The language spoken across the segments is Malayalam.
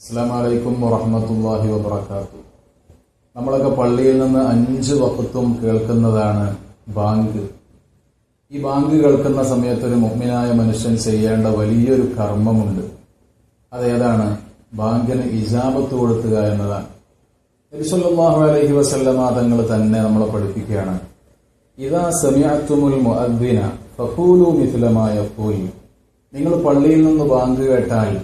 അസ്സാം വലൈക്കും വറഹമത്തല്ലാഹി വബർക്കാത്തു നമ്മളൊക്കെ പള്ളിയിൽ നിന്ന് അഞ്ച് വക്കത്തും കേൾക്കുന്നതാണ് ബാങ്ക്. ഈ ബാങ്ക് കേൾക്കുന്ന സമയത്ത് ഒരു മുഗ്മിനായ മനുഷ്യൻ ചെയ്യേണ്ട വലിയൊരു കർമ്മമുണ്ട്. അതേതാണ്? ബാങ്കിന് ഇജാബത്ത് കൊടുക്കുക എന്നതാണ്. നബിസല്ലാഹു അലൈഹി വസല്ലമ തങ്ങൾ തന്നെ നമ്മളെ പഠിപ്പിക്കുകയാണ്. ഇതാ സമയത്തുമുൽ മുഅദ്ദിന ഫഖൂലു മിഥുലമായ യഖൂൽ. നിങ്ങൾ പള്ളിയിൽ നിന്ന് ബാങ്ക് കേട്ടാൽ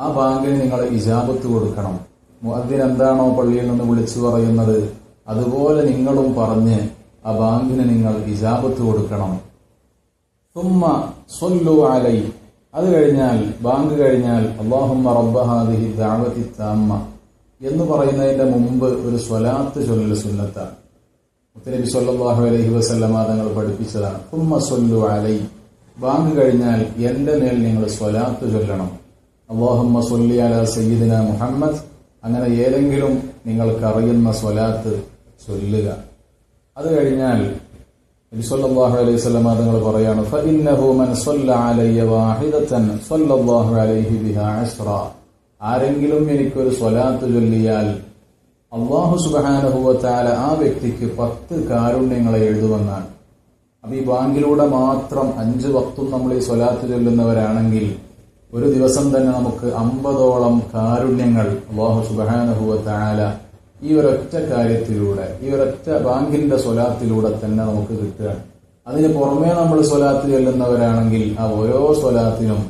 ആ ബാങ്കിന് നിങ്ങൾ ഇജാബത്ത് കൊടുക്കണം. മുഅദ്ദിൻ എന്താണോ പള്ളിയിൽ നിന്ന് വിളിച്ചു പറയുന്നത് അതുപോലെ നിങ്ങളും പറഞ്ഞ് ആ ബാങ്കിന് നിങ്ങൾ ഇജാബത്ത് കൊടുക്കണം. തുമ്മ സ്വല്ലു അലൈ. അത് കഴിഞ്ഞാൽ ബാങ്ക് കഴിഞ്ഞാൽ അള്ളാഹുമ്മ റബ്ബഹാദിഹി ദഅവതി താമ്മ എന്ന് പറയുന്നതിന്റെ മുമ്പ് ഒരു സ്വലാത്ത് ചൊല്ലൽ സുന്നത്താണ്. മുത്തനബി സല്ലല്ലാഹു അലൈഹി വസല്ലമ തങ്ങൾ പഠിപ്പിച്ചതാണ്. തുമ്മ സ്വല്ലു അലൈ. ബാങ്ക് കഴിഞ്ഞാൽ എന്റെ മേൽ നിങ്ങൾ സ്വലാത്ത് ചൊല്ലണം. അള്ളാഹുമ്മ സൊല്ലി അല സയ്യിദിന മുഹമ്മദ്. അങ്ങനെ ഏതെങ്കിലും നിങ്ങൾക്ക് അറിയുന്ന സ്വലാത്ത് ചൊല്ലുക. അത് കഴിഞ്ഞാൽ നബി സല്ലല്ലാഹു അലൈഹി അശ്റ ആരെങ്കിലും എനിക്കൊരു സ്വലാത്ത് ചൊല്ലിയാൽ അള്ളാഹു സുബ്ഹാനഹു വതആല ആ വ്യക്തിക്ക് പത്ത് കാരുണ്യങ്ങളെ എഴുതുമെന്നാണ്. അപ്പൊ ഈ ബാങ്കിലൂടെ മാത്രം അഞ്ച് വക്തും നമ്മൾ ഈ സ്വലാത്ത് ചൊല്ലുന്നവരാണെങ്കിൽ ഒരു ദിവസം തന്നെ നമുക്ക് അമ്പതോളം കാരുണ്യങ്ങൾ അള്ളാഹു സുബ്ഹാനഹു വതആല ഈ ഒരൊറ്റ കാര്യത്തിലൂടെ ഈ ഒരൊറ്റ ബാങ്കിന്റെ സ്വലാത്തിലൂടെ തന്നെ നമുക്ക് കിട്ടുകയാണ് അതിന് പുറമേ നമ്മൾ സ്വലാത്ത് ചെല്ലുന്നവരാണെങ്കിൽ ആ ഓരോ സ്വലാത്തിനും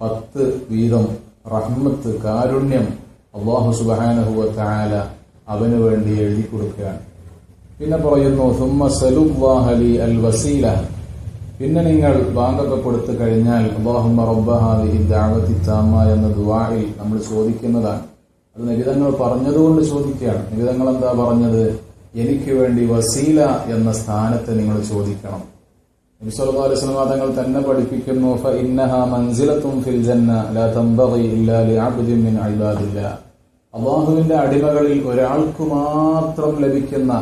പത്ത് വീതം റഹ്മത്ത് കാരുണ്യം അള്ളാഹു സുബാനഹുവ താല അവന് വേണ്ടി എഴുതി കൊടുക്കുകയാണ് പിന്നെ പറയുന്നു സുമ്മ സലുഹലി അൽ വസീല പിന്നെ നിങ്ങൾ ബാങ്കൊക്കെ കൊടുത്തു കഴിഞ്ഞാൽ അള്ളാഹുമ്മ റബ്ബഹാദിഹി ദാവത്തി താമ എന്ന ദുആയിൽ നമ്മൾ ചോദിക്കുന്നതാണ്. അത് നിബിതങ്ങൾ പറഞ്ഞതുകൊണ്ട് ചോദിക്കുകയാണ്. നിബിതങ്ങൾ എന്താ പറഞ്ഞത്? എനിക്ക് വേണ്ടി വസീല എന്ന സ്ഥാനത്ത് നിങ്ങൾ ചോദിക്കണം. നബി അലൈഹി തങ്ങൾ തന്നെ പഠിപ്പിക്കുന്നു മൻസിലത്തുൻ ഫിൽ ജന്ന ലാ ഇല്ലാ മിൻ ഇബാദില്ലാ. അള്ളാഹുവിന്റെ അടിമകളിൽ ഒരാൾക്ക് മാത്രം ലഭിക്കുന്ന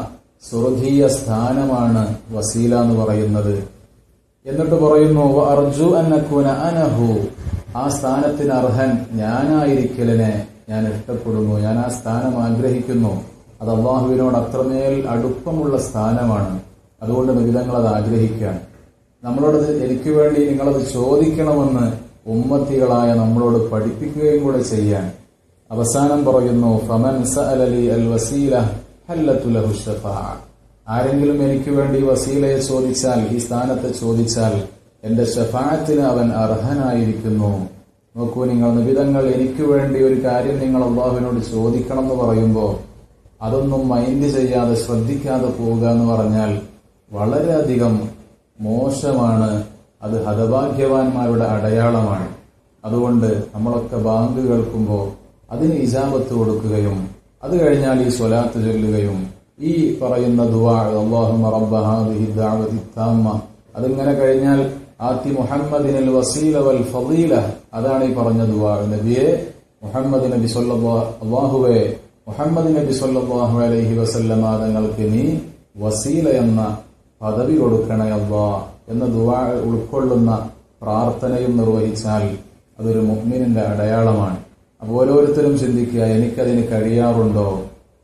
സ്വർഗീയ സ്ഥാനമാണ് വസീല എന്ന് പറയുന്നത്. എന്നിട്ട് പറയുന്നു അർജു അന്നക്കൂന അനഹു. ആ സ്ഥാനത്തിന് അർഹൻ ഞാനായിരിക്കലിനെ ഞാൻ ഇഷ്ടപ്പെടുന്നു ഞാൻ ആ സ്ഥാനം ആഗ്രഹിക്കുന്നു. അത് അള്ളാഹുവിനോട് അത്രമേൽ അടുപ്പമുള്ള സ്ഥാനമാണ്. അതുകൊണ്ട് നിബിധങ്ങൾ അത് ആഗ്രഹിക്കുകയാണ്. നമ്മളോട് എനിക്ക് വേണ്ടി നിങ്ങളത് ചോദിക്കണമെന്ന് ഉമ്മത്തികളായ നമ്മളോട് പഠിപ്പിക്കുകയും കൂടെ ചെയ്യാൻ. അവസാനം പറയുന്നു ഫമൻ സഅലലി അൽ വസീല ഹല്ലത്തു ലഹു ശഫാഅ ആരെങ്കിലും എനിക്ക് വേണ്ടി വസീലയെ ചോദിച്ചാൽ ഈ സ്ഥാനത്തെ ചോദിച്ചാൽ എന്റെ ഷഫാത്തിന് അവൻ അർഹനായിരിക്കുന്നു. നോക്കൂ നിങ്ങൾ നിബിതങ്ങൾ എനിക്ക് വേണ്ടി ഒരു കാര്യം നിങ്ങൾ അള്ളാഹുവിനോട് ചോദിക്കണം എന്ന് പറയുമ്പോൾ അതൊന്നും മൈൻഡ് ചെയ്യാതെ ശ്രദ്ധിക്കാതെ പോവുക എന്ന് പറഞ്ഞാൽ വളരെയധികം മോശമാണ്. അത് ഹതഭാഗ്യവാന്മാരുടെ അടയാളമാണ്. അതുകൊണ്ട് നമ്മളൊക്കെ ബാങ്ക് കേൾക്കുമ്പോൾ അതിന് ഇജാബത്ത് കൊടുക്കുകയും അത് കഴിഞ്ഞാൽ ഈ സ്വലാത്ത് ചൊല്ലുകയും ഈ പറയുന്ന അതിങ്ങനെ കഴിഞ്ഞാൽ ആത്തി മുഹമ്മദിനൽ വസീല വൽ ഫളീല അതാണ് ഈ പറഞ്ഞ ദുവാ നബിയെ മുഹമ്മദ് നബി സല്ലല്ലാഹു അല്ലാഹുവേ മുഹമ്മദ് നബി സല്ലല്ലാഹു അലൈഹി വസല്ലമ തങ്ങൾക്ക് നീ വസീല എന്ന പദവി കൊടുക്കണേ അള്ളാ എന്ന ദുവാ ഉൾക്കൊള്ളുന്ന പ്രാർത്ഥനയും നിർവഹിച്ചാൽ അതൊരു മുഹ്മിനിന്റെ അടയാളമാണ്. അപ്പോൾ ഓരോരുത്തരും ചിന്തിക്കുക എനിക്കതിന് കഴിയാറുണ്ടോ?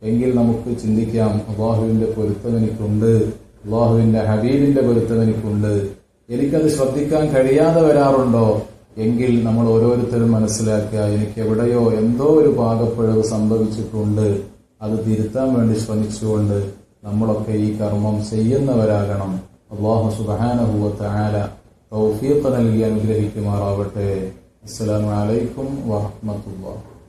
എങ്കിൽ നമുക്ക് ചിന്തിക്കാം അള്ളാഹുവിന്റെ പൊരുത്തം എനിക്കുണ്ട് അള്ളാഹുവിന്റെ ഹബീബിന്റെ പൊരുത്തം എനിക്കുണ്ട്. എനിക്കത് ശ്രദ്ധിക്കാൻ കഴിയാതെ വരാറുണ്ടോ? എങ്കിൽ നമ്മൾ ഓരോരുത്തരും മനസ്സിലാക്കുക എനിക്ക് എവിടെയോ എന്തോ ഒരു പാകപ്പിഴവ് സംഭവിച്ചിട്ടുണ്ട്. അത് തിരുത്താൻ വേണ്ടി ശ്രമിച്ചുകൊണ്ട് നമ്മളൊക്കെ ഈ കർമ്മം ചെയ്യുന്നവരാകണം. അള്ളാഹു സുബാനഹുവത്ത് ആല തൗഫീഖ് നൽകി അനുഗ്രഹിക്കുമാറാവട്ടെ. അസ്സലാമു അലൈക്കും വറഹ്മത്തുള്ളാഹി